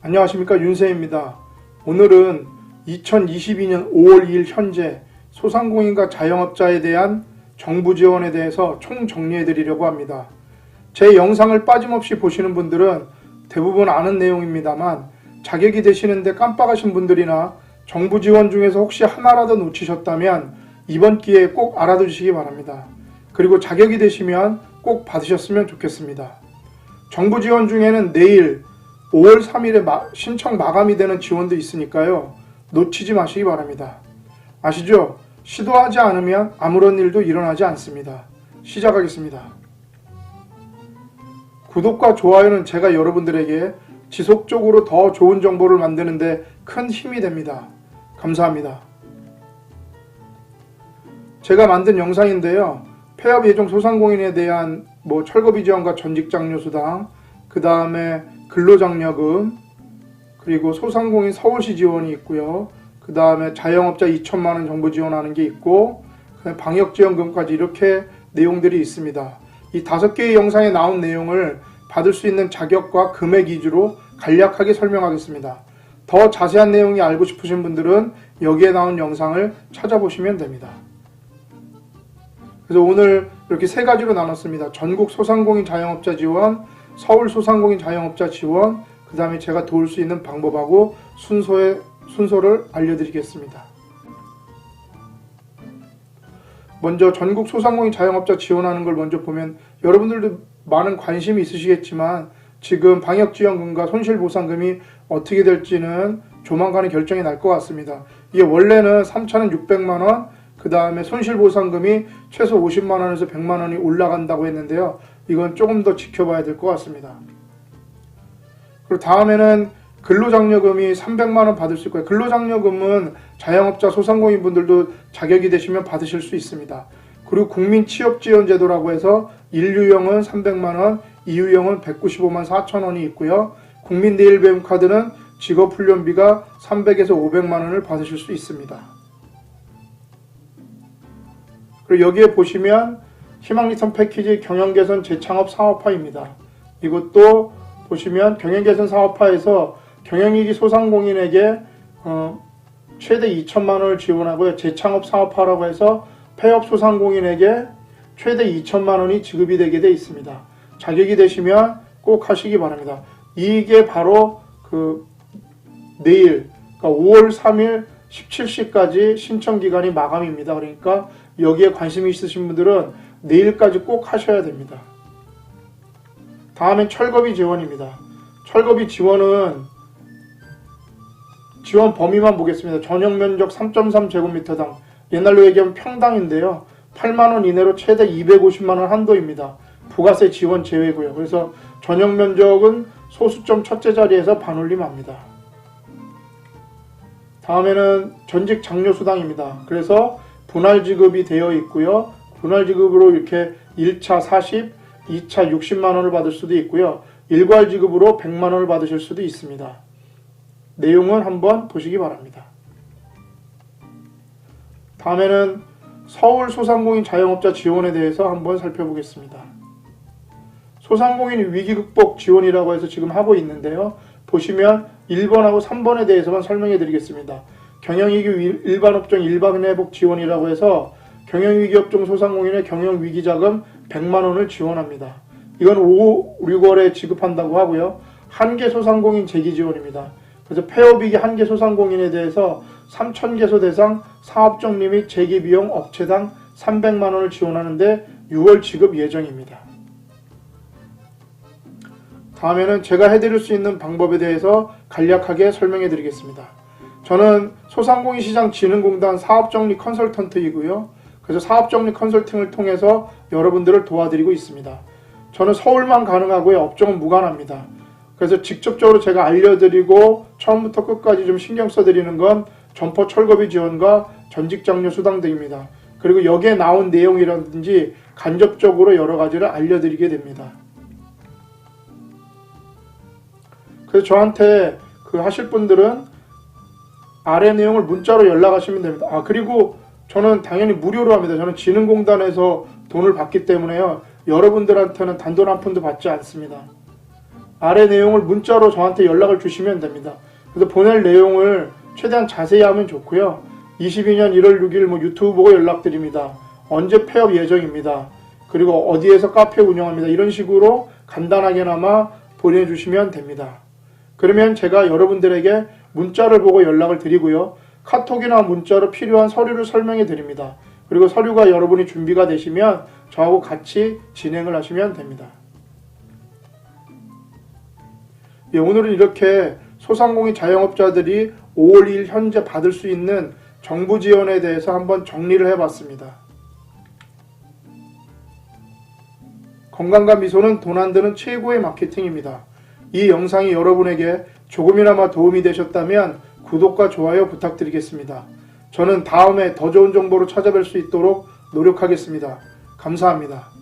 안녕하십니까 윤세입니다. 오늘은 2022년 5월 2일 현재 소상공인과 자영업자에 대한 정부 지원에 대해서 총 정리해 드리려고 합니다. 제 영상을 빠짐없이 보시는 분들은 대부분 아는 내용입니다만 자격이 되시는데 깜빡하신 분들이나 정부 지원 중에서 혹시 하나라도 놓치셨다면 이번 기회에 꼭 알아두시기 바랍니다. 그리고 자격이 되시면 꼭 받으셨으면 좋겠습니다. 정부 지원 중에는 내일 5월 3일에 마- 신청 마감이 되는 지원도 있으니까요. 놓치지 마시기 바랍니다. 아시죠? 시도하지 않으면 아무런 일도 일어나지 않습니다. 시작하겠습니다. 구독과 좋아요는 제가 여러분들에게 지속적으로 더 좋은 정보를 만드는데 큰 힘이 됩니다. 감사합니다. 제가 만든 영상인데요. 폐업 예정 소상공인에 대한 뭐 철거비 지원과 전직 장려 수당, 그 다음에 근로장려금, 그리고 소상공인 서울시 지원이 있고요. 그 다음에 자영업자 2천만 원 정부 지원하는 게 있고, 그다음에 방역 지원금까지 이렇게 내용들이 있습니다. 이 다섯 개의 영상에 나온 내용을 받을 수 있는 자격과 금액 위주로 간략하게 설명하겠습니다. 더 자세한 내용이 알고 싶으신 분들은 여기에 나온 영상을 찾아보시면 됩니다. 그래서 오늘 이렇게 세 가지로 나눴습니다. 전국 소상공인 자영업자 지원, 서울 소상공인 자영업자 지원, 그 다음에 제가 도울 수 있는 방법하고 순서의 순서를 알려드리겠습니다. 먼저 전국 소상공인 자영업자 지원하는 걸 먼저 보면 여러분들도 많은 관심이 있으시겠지만 지금 방역지원금과 손실보상금이 어떻게 될지는 조만간에 결정이 날 것 같습니다. 이게 원래는 3,600만 원, 그 다음에 손실보상금이 최소 50만 원에서 100만 원이 올라간다고 했는데요. 이건 조금 더 지켜봐야 될 것 같습니다. 그리고 다음에는 근로장려금이 300만 원 받을 수 있고요. 근로장려금은 자영업자 소상공인 분들도 자격이 되시면 받으실 수 있습니다. 그리고 국민취업지원제도라고 해서 1유형은 300만 원, 2유형은 195만 4천 원이 있고요. 국민내일배움카드는 직업훈련비가 300에서 500만 원을 받으실 수 있습니다. 그리고 여기에 보시면 희망리선 패키지 경영개선 재창업 사업화입니다. 이것도 보시면 경영개선 사업화에서 경영위기 소상공인에게 어, 최대 2천만 원을 지원하고요. 재창업 사업화라고 해서 폐업 소상공인에게 최대 2천만 원이 지급이 되게 돼 있습니다. 자격이 되시면 꼭 하시기 바랍니다. 이게 바로 그 내일 그러니까 5월 3일 17시까지 신청 기간이 마감입니다. 그러니까 여기에 관심이 있으신 분들은 내일까지 꼭 하셔야 됩니다. 다음엔 철거비 지원입니다. 철거비 지원은 지원 범위만 보겠습니다. 전용 면적 3.3제곱미터당 옛날로 얘기하면 평당인데요. 8만 원 이내로 최대 250만 원 한도입니다. 부가세 지원 제외고요. 그래서 전용 면적은 소수점 첫째 자리에서 반올림합니다. 다음에는 전직 장려 수당입니다. 그래서 분할 지급이 되어 있고요. 분할 지급으로 이렇게 1차 40, 2차 60만 원을 받을 수도 있고요. 일괄 지급으로 100만 원을 받으실 수도 있습니다. 내용은 한번 보시기 바랍니다. 다음에는 서울 소상공인 자영업자 지원에 대해서 한번 살펴보겠습니다. 소상공인 위기 극복 지원이라고 해서 지금 하고 있는데요. 보시면 1번하고 3번에 대해서만 설명해 드리겠습니다. 경영위기 일- 일반업종 일반회복 지원이라고 해서 경영위기 업종 소상공인의 경영위기 자금 100만 원을 지원합니다. 이건 5, 6월에 지급한다고 하고요. 한개 소상공인 재기 지원입니다. 그래서 폐업위기 한개 소상공인에 대해서 3,000개소 대상 사업정리 및 재기 비용 업체당 300만 원을 지원하는데 6월 지급 예정입니다. 다음에는 제가 해드릴 수 있는 방법에 대해서 간략하게 설명해 드리겠습니다. 저는 소상공인 시장 진흥공단 사업정리 컨설턴트이고요. 그래서 사업정리 컨설팅을 통해서 여러분들을 도와드리고 있습니다. 저는 서울만 가능하고요. 업종은 무관합니다. 그래서 직접적으로 제가 알려드리고 처음부터 끝까지 좀 신경 써드리는 건 점포 철거비 지원과 전직 장려 수당 등입니다. 그리고 여기에 나온 내용이라든지 간접적으로 여러 가지를 알려드리게 됩니다. 그래서 저한테 그 하실 분들은 아래 내용을 문자로 연락하시면 됩니다. 아 그리고 저는 당연히 무료로 합니다. 저는 진흥공단에서 돈을 받기 때문에요. 여러분들한테는 단돈 한 푼도 받지 않습니다. 아래 내용을 문자로 저한테 연락을 주시면 됩니다. 그래서 보낼 내용을 최대한 자세히 하면 좋고요. 22년 1월 6일 뭐 유튜브 보고 연락드립니다. 언제 폐업 예정입니다. 그리고 어디에서 카페 운영합니다. 이런 식으로 간단하게나마 보내주시면 됩니다. 그러면 제가 여러분들에게 문자를 보고 연락을 드리고요. 카톡이나 문자로 필요한 서류를 설명해 드립니다. 그리고 서류가 여러분이 준비가 되시면 저하고 같이 진행을 하시면 됩니다. 예, 오늘은 이렇게 소상공인 자영업자들이 5월 2일 현재 받을 수 있는 정부 지원에 대해서 한번 정리를 해봤습니다. 건강과 미소는 돈 안 드는 최고의 마케팅입니다. 이 영상이 여러분에게 조금이나마 도움이 되셨다면 구독과 좋아요 부탁드리겠습니다. 저는 다음에 더 좋은 정보로 찾아뵐 수 있도록 노력하겠습니다. 감사합니다.